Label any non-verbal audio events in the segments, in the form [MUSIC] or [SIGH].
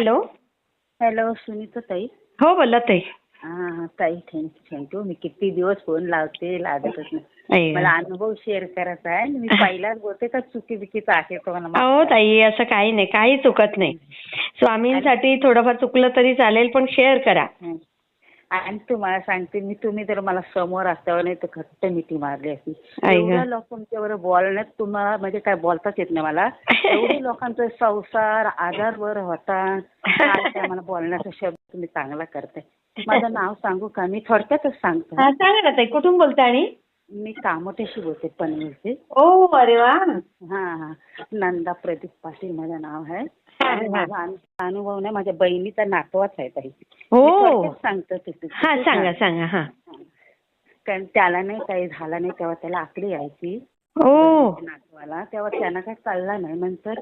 Hello. Hello Sunita ताई. हो बोला ताई. हा ताई थँक्यू थँक्यू मी किती दिवस फोन लावते लागतच नाही. मला अनुभव शेअर करायचा आहे. मी [LAUGHS] पहिलाच बोलते का चुकी बिकीचं आहे का मला अहो. ताई असं काही नाही काही चुकत नाही. स्वामींसाठी थोडंफार चुकलं तरी चालेल पण शेअर करा. आणि तुम्हाला सांगते मी तुम्ही जर मला समोर असल्यावर नाही तर घट्ट मिठी मारली असती. एवढ्या लोकांच्यावर बोलण्यात तुम्हाला म्हणजे काय बोलताच येत नाही मला. एवढे [LAUGHS] लोकांचा संसार आजारवर होता. मला बोलण्याचा शब्द तुम्ही चांगला करताय. माझं नाव सांगू का? मी थोडक्यातच सांगतो. सांगा ना ताई कुठून बोलता आणि? मी कामोठ्याशी बोलते पनवेलचे. ओ अरे वा. हा हा. नंदा प्रदीप पाटील माझं नाव आहे. आणि. माझा अनु- अनुभव नाही माझ्या बहिणीचा नातवाच आहे ताई. हो थोडक्यात सांगतो हा सांगा सांग. सांगा हा. कारण त्याला नाही काही झालं नाही तेव्हा त्याला आकडी यायची. ओ. नातवाला. तेव्हा त्यांना काही कळला नाही. नंतर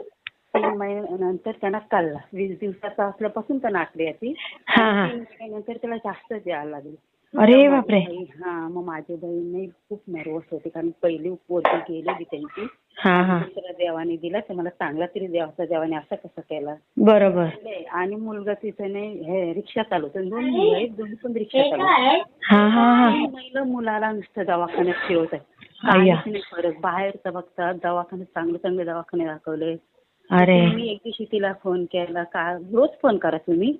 तीन महिने नंतर त्यांना कळला. वीस दिवसाचा असल्यापासून त्यांना आकडी यायची. हा, हा. तीन महिन्यानंतर त्याला जास्त द्यायला लागली. अरे बापरे. हा मग माझी बहीण खूप नर्वस होती. कारण पहिली पोरगी गेलेली त्यांची. हा हा. दुसरा देवाने दिला तर मला चांगला तरी देवाचा देवाने असं कसं केला. बरोबर. आणि मुलगा तिथे नाही हे रिक्षा चालवतो दोन मुलं आहेत दोन्ही पण रिक्षा चालवतात हा हा हा. तीन महिला मुलाला नुसतं दवाखान्यात फिरवत आहे अय्या. काहीच नाही फरक बाहेरचं बघतात. दवाखान्यात चांगले चांगले दवाखाने दाखवले अरे. मी एक दिवशी तिला फोन केला. का रोज फोन करा तुम्ही.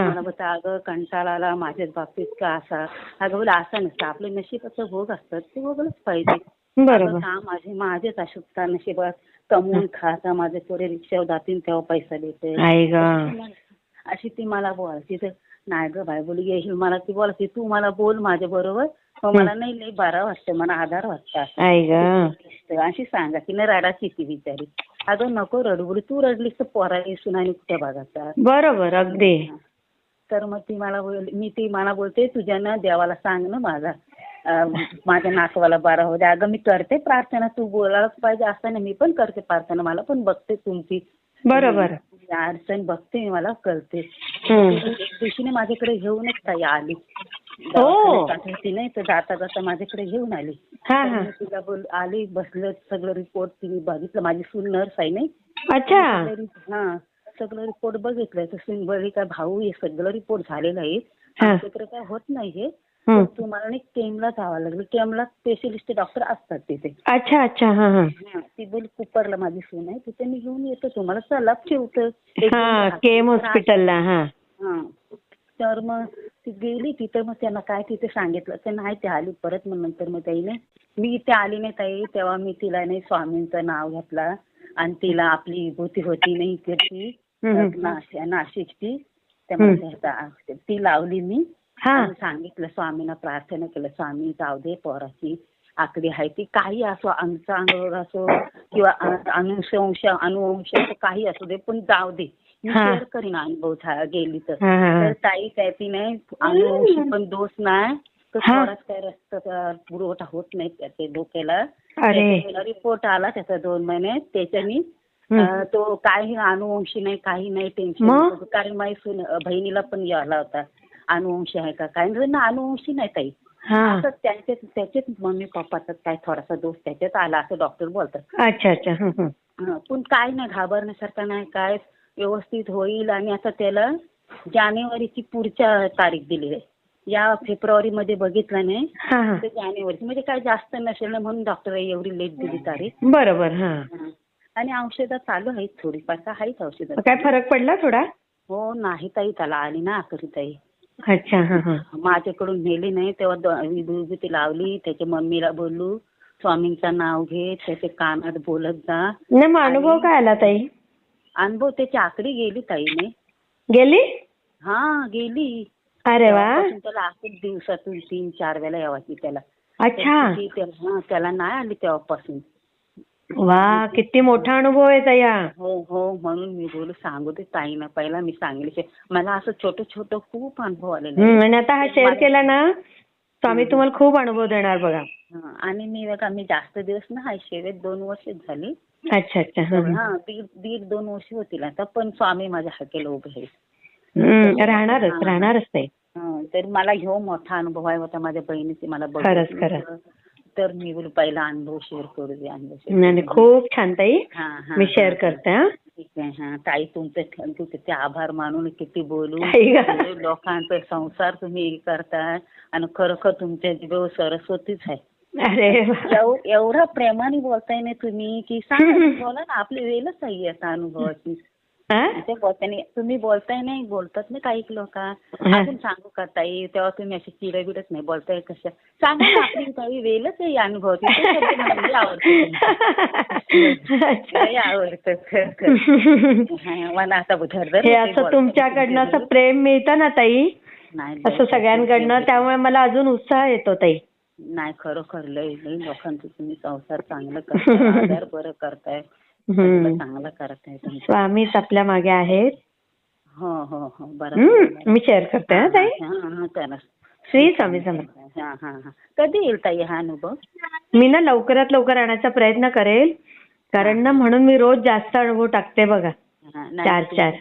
मला बोलता अगं कंटाळा आला माझ्याच बाबतीत का असा? अगं बोला असं नसतं. आपले नशिबाचं भोग असतात ते भोगलंच पाहिजे. बरोबर. माझे माझेच अशुभता नशिबात कमवून खाता माझे थोडे रिक्षावर जातील तेव्हा पैसा देते. अशी ती मला बोलायची. तर नाही ग बाय बोली मला. ती बोलायची तू मला बोल माझ्या बरोबर. मग मला नाही लई बरं वाटतं मला आधार वाटतं अशी सांगा की ना रडाची ती बिचारी. अगं नको रडू बोली. तू रडलीस तर पोरा येसून आणि कुठे बघायचा? बरोबर अगदी. तर मग ती मला बोल मी ती मला बोलते तुझ्या ना देवाला सांग ना माझा. माझ्या नातवाला बरा हो दे. अगं मी करते प्रार्थना. तू बोलायलाच पाहिजे असं नाही. मी पण करते प्रार्थना. मला पण बघते तुमची. बरोबर. अडचण बघते मी मला कळते. दिवशीने माझ्याकडे घेऊनच ताई आली. हो. नाही तर जाता जाता माझ्याकडे घेऊन आली. तिला बोल आली बसलं सगळं रिपोर्ट तिने बघितलं. माझी सून नर्स आहे नाही. अच्छा. हा. सगळं रिपोर्ट बघितलंय. तर सुनबळी काय भाऊ हे सगळं रिपोर्ट झालेलं आहे. आमच्याकडे काय होत नाही हे. हम्म. तर तुम्हाला नाही केमला जावं लागलं. केमला स्पेशलिस्ट डॉक्टर असतात तिथे. अच्छा अच्छा हा हा. हा, ती बोल कुपरला माझी सून आहे. तिथे मी घेऊन येतो तुम्हाला. चला ठेवतं. केम हॉस्पिटलला हा. तर मग ती गेली तिथं मग त्यांना काय तिथे सांगितलं? तर नाही ते आली परत मग नंतर मग ताईने. मी इथे आली नाही ताई. तेव्हा मी तिला नाही स्वामींचं नाव घेतला. आणि तिला आपली विभूती होती नाही इकडची. नाशिकची त्या हम्म. माझ्या- ती लावली मी. सांगितलं स्वामींना प्रार्थना केलं. स्वामी जाऊ दे पोराची आकडी आहे ती. काही असो आमचा अनुभव असो किंवा अनुशंश अनुवंश काही असू दे पण जाऊ दे. मी. शेअर करीन अनुभव गेली तर. ताई काय ती नाही अनुवंशी पण दोष नाही. तर काय रक्ताचा पुरवठा होत नाही त्याच्या डोक्याला. रिपोर्ट आला त्याचा दोन महिने. त्याच्यानी तो काही अनुवंशी नाही काही नाही टेन्शन. कारण माझी सून बहिणीला पण आला होता. अनुवंशी आहे का काय? नाही, ना अनुवंशी नाही ताई. हा. असं त्यांच्यात त्याच्यात मम्मी पप्पाचा काय थोडासा दोष त्याच्यात आला असं डॉक्टर बोलतात. अच्छा अच्छा. पण काय नाही घाबरण्यासारखं नाही. काय व्यवस्थित होईल आणि आता त्याला जानेवारीची पुढच्या तारीख दिली आहे. या फेब्रुवारी मध्ये बघितलं नाही. तर जानेवारी म्हणजे काय जास्त नसेल ना म्हणून डॉक्टर एवढी लेट दिली तारीख. बरोबर. आणि औषधं चालू आहेत थोडीफार. का आहेत औषधं? काय फरक पडला थोडा? हो नाही ताई त्याला आली ना आकरी ताई. अच्छा हा हा. माझ्याकडून नेली नाही तेव्हा द- विभूती लावली त्याच्या मम्मीला बोलू स्वामींचं नाव घे त्याच्या कानात बोलत जा. नाही मग अनुभव काय आला ताई? अनुभव त्याची आकडी गेली ताईने. गेली? हा गेली. अरे वा. तेव्हापासून त्याला असंच दिवसातून तीन चार वेळा यावायची त्याला. अच्छा. ती त्याला हा, त्याला नाही आली तेव्हापासून. वा किती मोठा अनुभव आहे ताई हा. हो म्हणून मी बोलू सांगू दे ताईना. पहिला मी सांगली मला असं छोटं छोटं खूप अनुभव आलेला आणि आता हा शेअर केला ना स्वामी तुम्हाला खूप अनुभव देणार बघा. आणि मी बघा मी जास्त दिवस ना हाय सेवेत दोन वर्षच झाली. अच्छा अच्छा. हा दीड दीड दोन वर्ष होतील आता पण स्वामी माझ्या हाकेला उभे आहेत. राहणारच राहणारच हा, तर मला ह्यो मोठा अनुभव आहे होता माझ्या बहिणीचे मला. खरंच, खरंच. तर मी बोलू पहिला अनुभव शेअर करू दे अनुभव नाही नाही, खूप छान ताई हा, हा, मी. शेअर करते हा ठीक आहे हा ताई तुमचे थँक्यू किती आभार मानून किती बोलू गं. एवढे लोकांचा संसार तुम्ही हे करताय आणि खरोखर तुमच्या जीव सरस्वतीच आहे अरे वा. एव- एवढा प्रेमाने बोलताय ना तुम्ही की सांगा [LAUGHS] बोला ना आपली वेळच आहे आता अनुभवाची? ते बोलताय तुम्ही बोलताय नाही बोलतात ना काही लोक. अजून सांगू का ताई तेव्हा तुम्ही अशी चिडबिडच नाही बोलताय कशा सांगा ना आपली काही वेळच आहे लई आवडतं मला आता हे असं बोलताना. तुमच्याकडनं असं प्रेम मिळतं ना ताई? नाही असं सगळ्यांकडनं त्यामुळे मला अजून उत्साह येतो ताई. नाही खरोखर लय लय लोकांचं तुम्ही संसार चांगलं करताय आधार बरं करताय. चांगलं करताय स्वामीच आपल्या मागे आहेत. हो हो हो. बरं मी शेअर करते हा ताई. करा श्री स्वामी समर्थ. कधी येईल ताई हा अनुभव? मी ना लवकरात लवकर आणण्याचा प्रयत्न करेल. कारण ना म्हणून मी रोज जास्त अनुभव टाकते बघा. चार, चार.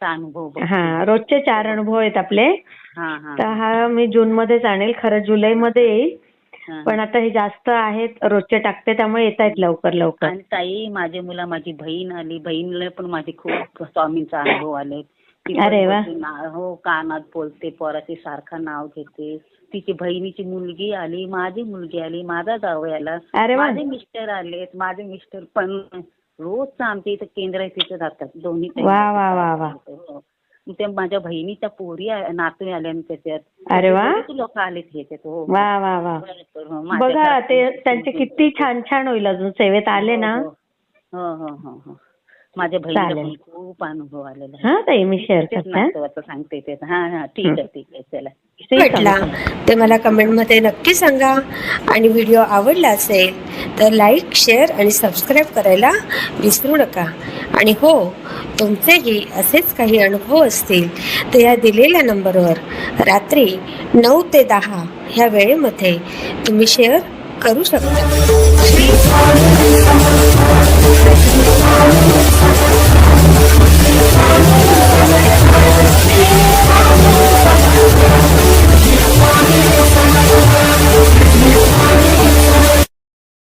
अनुभव. हा रोजचे चार अनुभव आहेत आपले. हा हा. तर हा मी जून मध्येच आणेल. खरं जुलै मध्ये येईल. पण आता हे जास्त आहेत रोजचे टाकते त्यामुळे येत आहेत लवकर लवकर आणि ताई माझे मुला माझी बहीण आली बहीणला पण माझे खूप स्वामींचा अनुभव आले ती अरे वा. ना- हो कानात बोलते पोराचे सारखं नाव घेते तिची बहिणीची मुलगी आली माझी मुलगी आली माझा जावई आला अरे वा. माझे मिस्टर आलेत माझे मिस्टर पण रोजच आमच्या इथं केंद्र आहे तिथं जातात दोन्ही वा, वा, वा, वा. हो. त्या माझ्या बहिणीच्या पोरी नातू आल्या त्याच्यात. अरे वा. लोक आलेत ह्याच्यात हो. वा वा वा. बरोबर, हो. माझ्या बघा ते त्यांचे किती छान छान होईल अजून सेवेत आले ना. हो. हो हो हो हो. माझ्या बहिणीला चालेल. पण खूप अनुभव आलेला आहे. हा ताई मी शेअर करते हा. सांगते ते. हा हा ठीक आहे ठीक आहे चला. स्वामी ते मला कमेंटमध्ये नक्की सांगा. आणि व्हिडिओ आवडला असेल तर लाईक शेअर आणि सबस्क्राईब करायला विसरू नका. आणि हो तुमचेही असेच काही अनुभव असतील तर या दिलेल्या नंबरवर रात्री नऊ ते दहा ह्या वेळेमध्ये तुम्ही शेअर करू शकता.